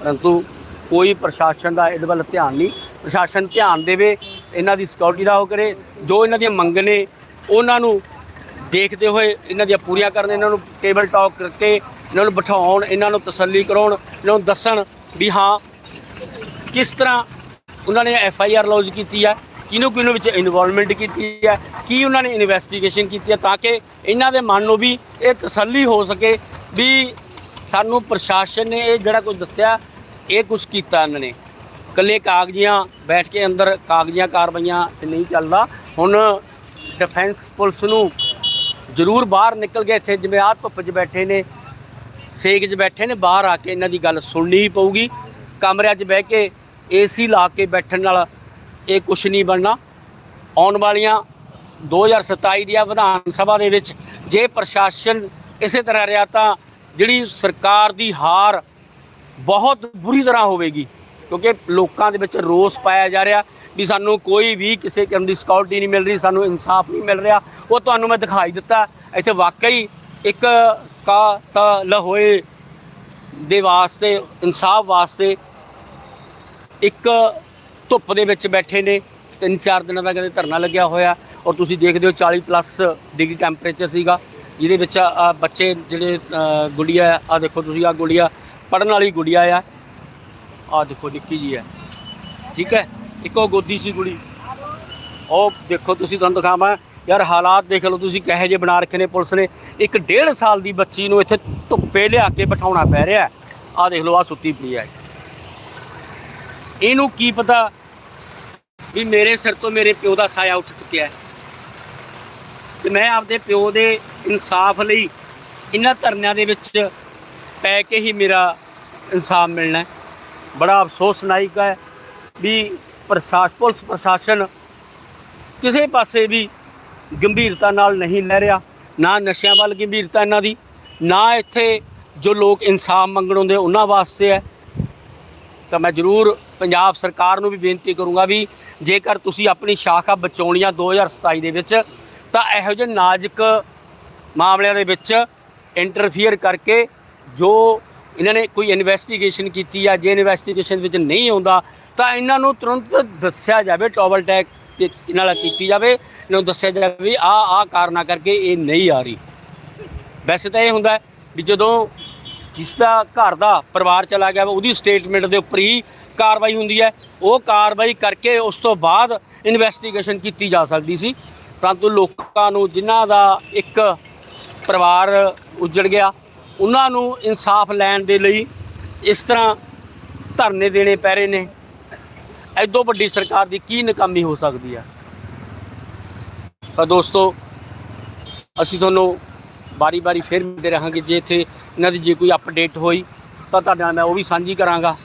ਪਰੰਤੂ ਕੋਈ ਪ੍ਰਸ਼ਾਸਨ ਦਾ ਇਹਦੇ ਵੱਲ ਧਿਆਨ ਨਹੀਂ। ਪ੍ਰਸ਼ਾਸਨ ਧਿਆਨ ਦੇਵੇ, ਇਹਨਾਂ ਦੀ ਸਿਕਿਉਰਿਟੀ ਦਾ ਉਹ ਕਰੇ, ਜੋ ਇਹਨਾਂ ਦੀਆਂ ਮੰਗ ਨੇ, ਉਹਨਾਂ ਨੂੰ ਦੇਖਦੇ ਹੋਏ ਇਹਨਾਂ ਦੀਆਂ ਪੂਰੀਆਂ ਕਰਨ, ਇਹਨਾਂ ਨੂੰ ਟੇਬਲ ਟਾਕ ਕਰਕੇ, ਇਹਨਾਂ ਨੂੰ ਬਿਠਾਉਣ, ਇਹਨਾਂ ਨੂੰ ਤਸੱਲੀ ਕਰਾਉਣ, ਇਹਨਾਂ ਨੂੰ ਦੱਸਣ ਵੀ ਹਾਂ, ਕਿਸ ਤਰ੍ਹਾਂ ਉਹਨਾਂ ਨੇ ਐਫ ਆਈ ਆਰ ਲੌਜ ਕੀਤੀ ਹੈ, ਕਿਹਨੂੰ ਕਿਹਨੂੰ ਵਿੱਚ ਇਨਵੋਲਵਮੈਂਟ ਕੀਤੀ ਹੈ, ਕੀ ਉਹਨਾਂ ਨੇ ਇਨਵੈਸਟੀਗੇਸ਼ਨ ਕੀਤੀ ਹੈ, ਤਾਂ ਕਿ ਇਹਨਾਂ ਦੇ ਮਨ ਨੂੰ ਵੀ ਇਹ ਤਸੱਲੀ ਹੋ ਸਕੇ ਵੀ ਸਾਨੂੰ ਪ੍ਰਸ਼ਾਸਨ ਨੇ ਇਹ ਜਿਹੜਾ ਕੁਝ ਦੱਸਿਆ, ਇਹ ਕੁਝ ਕੀਤਾ ਇਹਨਾਂ ਨੇ। ਕੱਲੇ ਕਾਗਜ਼ੀਆਂ ਬੈਠ ਕੇ ਅੰਦਰ ਕਾਗਜ਼ੀਆਂ ਕਾਰਵਾਈਆਂ ਨਹੀਂ ਚੱਲਦਾ। ਹੁਣ ਡਿਫੈਂਸ ਪੁਲਿਸ ਨੂੰ ਜ਼ਰੂਰ ਬਾਹਰ ਨਿਕਲ ਕੇ ਇੱਥੇ, ਜਿਵੇਂ ਆਹ ਧੁੱਪ 'ਚ ਬੈਠੇ ਨੇ, ਸੇਕ 'ਚ ਬੈਠੇ ਨੇ, ਬਾਹਰ ਆ ਕੇ ਇਹਨਾਂ ਦੀ ਗੱਲ ਸੁਣਨੀ ਹੀ ਪਊਗੀ। ਕਮਰਿਆਂ 'ਚ ਬਹਿ ਕੇ ਏਸੀ ਲਾ ਕੇ ਬੈਠਣ ਨਾਲ ਇਹ ਕੁਝ ਨਹੀਂ ਬਣਨਾ। ਆਉਣ ਵਾਲੀਆਂ 2027 ਦੀਆਂ ਵਿਧਾਨ ਸਭਾ ਦੇ ਵਿੱਚ ਜੇ ਪ੍ਰਸ਼ਾਸਨ ਇਸੇ ਤਰ੍ਹਾਂ ਰਿਹਾ ਤਾਂ ਜਿਹੜੀ ਸਰਕਾਰ ਦੀ ਹਾਰ ਬਹੁਤ ਬੁਰੀ ਤਰ੍ਹਾਂ ਹੋਵੇਗੀ, ਕਿਉਂਕਿ ਲੋਕਾਂ ਦੇ ਵਿੱਚ ਰੋਸ ਪਾਇਆ ਜਾ ਰਿਹਾ। ਵੀ ਸਾਨੂੰ ਕੋਈ ਵੀ ਕਿਸੇ ਕਿਸਮ ਦੀ ਸਿਕਿਉਰਿਟੀ ਨਹੀਂ ਮਿਲ ਰਹੀ, ਸਾਨੂੰ ਇਨਸਾਫ ਨਹੀਂ ਮਿਲ ਰਿਹਾ। ਉਹ ਤੁਹਾਨੂੰ ਮੈਂ ਦਿਖਾਈ ਦਿੱਤਾ। ਇੱਥੇ ਵਾਕਈ ਇੱਕ ਕਾਤਲ ਲਹੋਏ ਦੇ ਵਾਸਤੇ, ਇਨਸਾਫ ਵਾਸਤੇ ਇੱਕ ਧੁੱਪ ਦੇ ਵਿੱਚ ਬੈਠੇ ਨੇ। ਤਿੰਨ ਚਾਰ ਦਿਨਾਂ ਦਾ ਕਹਿੰਦੇ ਧਰਨਾ ਲੱਗਿਆ ਹੋਇਆ। ਔਰ ਤੁਸੀਂ ਦੇਖਦੇ ਹੋ 40 ਪਲੱਸ ਡਿਗਰੀ ਟੈਂਪਰੇਚਰ ਸੀਗਾ। ਜਿਹਦੇ ਵਿੱਚ ਆ ਬੱਚੇ ਜਿਹੜੇ ਗੁੜੀਆ ਆ ਦੇਖੋ ਤੁਸੀਂ ਆ ਗੁੜੀਆ ਪੜਨ ਵਾਲੀ ਗੁੜੀਆ ਆ। ਆ ਦੇਖੋ ਨਿੱਕੀ ਜੀ ਹੈ ਠੀਕ ਹੈ? ਇੱਕੋ ਗੋਦੀ ਸੀ ਕੁੜੀ। ਉਹ ਦੇਖੋ ਤੁਸੀਂ, ਤੁਹਾਨੂੰ ਦਿਖਾਵਾਂ। ਯਾਰ ਹਾਲਾਤ ਦੇਖ ਲਓ ਤੁਸੀਂ, ਕਹੇ ਜੇ ਬਣਾ ਰੱਖੇ ਨੇ ਪੁਲਿਸ ਨੇ। ਇੱਕ ਡੇਢ ਸਾਲ ਦੀ ਬੱਚੀ ਨੂੰ ਇੱਥੇ ਧੁੱਪੇ ਲਿਆ ਕੇ ਬਿਠਾਉਣਾ ਪੈ ਰਿਹਾ। ਆ ਦੇਖ ਲਓ ਆ ਸੁੱਤੀ ਪਈ ਹੈ ਇਹਨੂੰ ਕੀ ਪਤਾ ਵੀ ਮੇਰੇ ਸਿਰ ਤੋਂ ਮੇਰੇ ਪਿਓ ਦਾ ਸਾਇਆ ਉੱਠ ਚੁੱਕਿਆ ਹੈ। ਤੇ ਮੈਂ ਆਪਦੇ ਪਿਓ ਦੇ ਇਨਸਾਫ ਲਈ ਇਹਨਾਂ ਧਰਨਿਆਂ ਦੇ ਵਿੱਚ ਪੈ ਕੇ ਹੀ ਮੇਰਾ ਇਨਸਾਫ ਮਿਲਣਾ ਬੜਾ ਅਫਸੋਸਨਾਇਕ ਹੈ ਵੀ ਪ੍ਰਸ਼ਾਸਨ ਪੁਲਿਸ ਪ੍ਰਸ਼ਾਸਨ ਕਿਸੇ ਪਾਸੇ ਵੀ ਗੰਭੀਰਤਾ ਨਾਲ ਨਹੀਂ ਲੈ ਰਿਹਾ, ਨਾ ਨਸ਼ਿਆਂ ਵੱਲ ਗੰਭੀਰਤਾ ਇਹਨਾਂ ਦੀ, ਨਾ ਇੱਥੇ ਜੋ ਲੋਕ ਇਨਸਾਫ ਮੰਗਣ ਆਉਂਦੇ ਉਹਨਾਂ ਵਾਸਤੇ ਹੈ। ਤਾਂ ਮੈਂ ਜ਼ਰੂਰ ਪੰਜਾਬ ਸਰਕਾਰ ਨੂੰ ਵੀ ਬੇਨਤੀ ਕਰੂੰਗਾ ਵੀ ਜੇਕਰ ਤੁਸੀਂ ਆਪਣੀ ਸ਼ਾਖਾ ਬਚਾਉਣੀ ਬਚਾਉਣੀਆਂ 2027 ਦੇ ਵਿੱਚ, ਤਾਂ ਇਹੋ ਜਿਹੇ ਨਾਜ਼ੁਕ ਮਾਮਲਿਆਂ ਦੇ ਵਿੱਚ ਇੰਟਰਫੀਅਰ ਕਰਕੇ ਜੋ ਇਹਨਾਂ ਨੇ ਕੋਈ ਇਨਵੈਸਟੀਗੇਸ਼ਨ ਕੀਤੀ ਆ, ਜੇ ਇਨਵੈਸਟੀਗੇਸ਼ਨ ਵਿੱਚ ਨਹੀਂ ਆਉਂਦਾ ਤਾਂ ਇਹਨਾਂ ਨੂੰ ਤੁਰੰਤ ਦੱਸਿਆ ਜਾਵੇ ਟੋਬਲ ਟੈਕ ਤੇ ਨਾਲ ਕੀਤੀ ਜਾਵੇ, ਇਹਨਾਂ ਨੂੰ ਦੱਸਿਆ ਜਾਵੇ ਵੀ ਆ ਆ ਕਾਰਨਾਂ ਕਰਕੇ ਇਹ ਨਹੀਂ ਆ ਰਹੀ। ਵੈਸੇ ਤਾਂ ਇਹ ਹੁੰਦਾ ਵੀ ਜਦੋਂ ਜਿਸ ਦਾ ਘਰ ਦਾ ਪਰਿਵਾਰ ਚਲਾ ਗਿਆ, ਉਹਦੀ ਸਟੇਟਮੈਂਟ ਦੇ ਉੱਪਰ ਹੀ ਕਾਰਵਾਈ ਹੁੰਦੀ ਹੈ। ਉਹ ਕਾਰਵਾਈ ਕਰਕੇ ਉਸ ਤੋਂ ਬਾਅਦ ਇਨਵੈਸਟੀਗੇਸ਼ਨ ਕੀਤੀ ਜਾ ਸਕਦੀ ਸੀ। ਪਰੰਤੂ ਲੋਕਾਂ ਨੂੰ ਜਿਨ੍ਹਾਂ ਦਾ ਇੱਕ ਪਰਿਵਾਰ ਉੱਜੜ ਗਿਆ, ਉਹਨਾਂ ਨੂੰ ਇਨਸਾਫ ਲੈਣ ਦੇ ਲਈ ਇਸ ਤਰ੍ਹਾਂ ਧਰਨੇ ਦੇਣੇ ਪੈ ਰਹੇ ਨੇ। ਐਦੋਂ ਵੱਡੀ ਸਰਕਾਰ ਦੀ ਕੀ ਨਕਾਮੀ ਹੋ ਸਕਦੀ ਹੈ ਤਾਂ ਦੋਸਤੋ, ਅਸੀਂ ਤੁਹਾਨੂੰ ਬਾਰੀ-ਬਾਰੀ ਫੇਰ ਮਿਲਦੇ ਰਹਾਂਗੇ। ਜੇ ਇੱਥੇ ਇਹਨਾਂ ਦੀ ਜੇ ਕੋਈ ਅਪਡੇਟ ਹੋਈ, ਤਾਂ ਤੁਹਾਡੇ ਨਾਲ ਮੈਂ ਉਹ ਵੀ ਸਾਂਝੀ ਕਰਾਂਗਾ।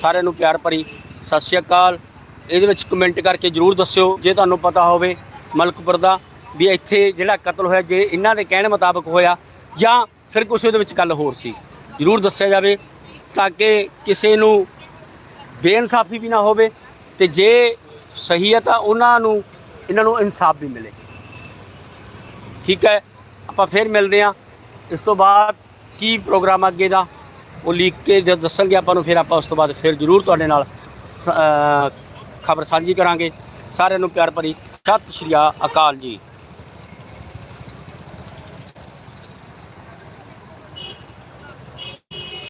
ਸਾਰਿਆਂ ਨੂੰ ਪਿਆਰ ਭਰੀ ਸਤਿ ਸ਼੍ਰੀ ਅਕਾਲ। ਇਹਦੇ ਵਿੱਚ ਕਮੈਂਟ ਕਰਕੇ ਜਰੂਰ ਦੱਸਿਓ, ਜੇ ਤੁਹਾਨੂੰ ਪਤਾ ਹੋਵੇ ਮਲਕਪੁਰ ਦਾ, ਵੀ ਇੱਥੇ ਜਿਹੜਾ ਕਤਲ ਹੋਇਆ, ਜੇ ਇਹਨਾਂ ਦੇ ਕਹਿਣ ਮੁਤਾਬਕ ਹੋਇਆ, ਜਾਂ ਫਿਰ ਕੁਛ ਉਹਦੇ ਵਿੱਚ ਗੱਲ ਹੋਰ ਸੀ। ਜਰੂਰ ਦੱਸਿਆ ਜਾਵੇ, ਤਾਂ ਕਿ ਕਿਸੇ ਨੂੰ ਬੇਇਨਸਾਫੀ ਵੀ ਨਾ ਹੋਵੇ ਤੇ ਜੇ ਸਹੀ ਹੈ ਤਾਂ ਉਹਨਾਂ ਨੂੰ, ਇਹਨਾਂ ਨੂੰ ਇਨਸਾਫ ਵੀ ਮਿਲੇ। ਠੀਕ ਹੈ? ਆਪਾਂ ਫਿਰ ਮਿਲਦੇ ਹਾਂ। ਇਸ ਤੋਂ ਬਾਅਦ ਕੀ ਪ੍ਰੋਗਰਾਮ ਅੱਗੇ ਦਾ? ਉਹ ਲੀਕ ਕੇ ਜਦ ਦੱਸਣਗੇ ਆਪਾਂ ਨੂੰ, ਫਿਰ ਆਪਾਂ ਉਸ ਤੋਂ ਬਾਅਦ ਫਿਰ ਜ਼ਰੂਰ ਤੁਹਾਡੇ ਨਾਲ ਖਬਰ ਸਾਂਝੀ ਕਰਾਂਗੇ। ਸਾਰਿਆਂ ਨੂੰ ਪਿਆਰ ਭਰੀ ਸਤਿ ਸ਼੍ਰੀ ਅਕਾਲ ਜੀ।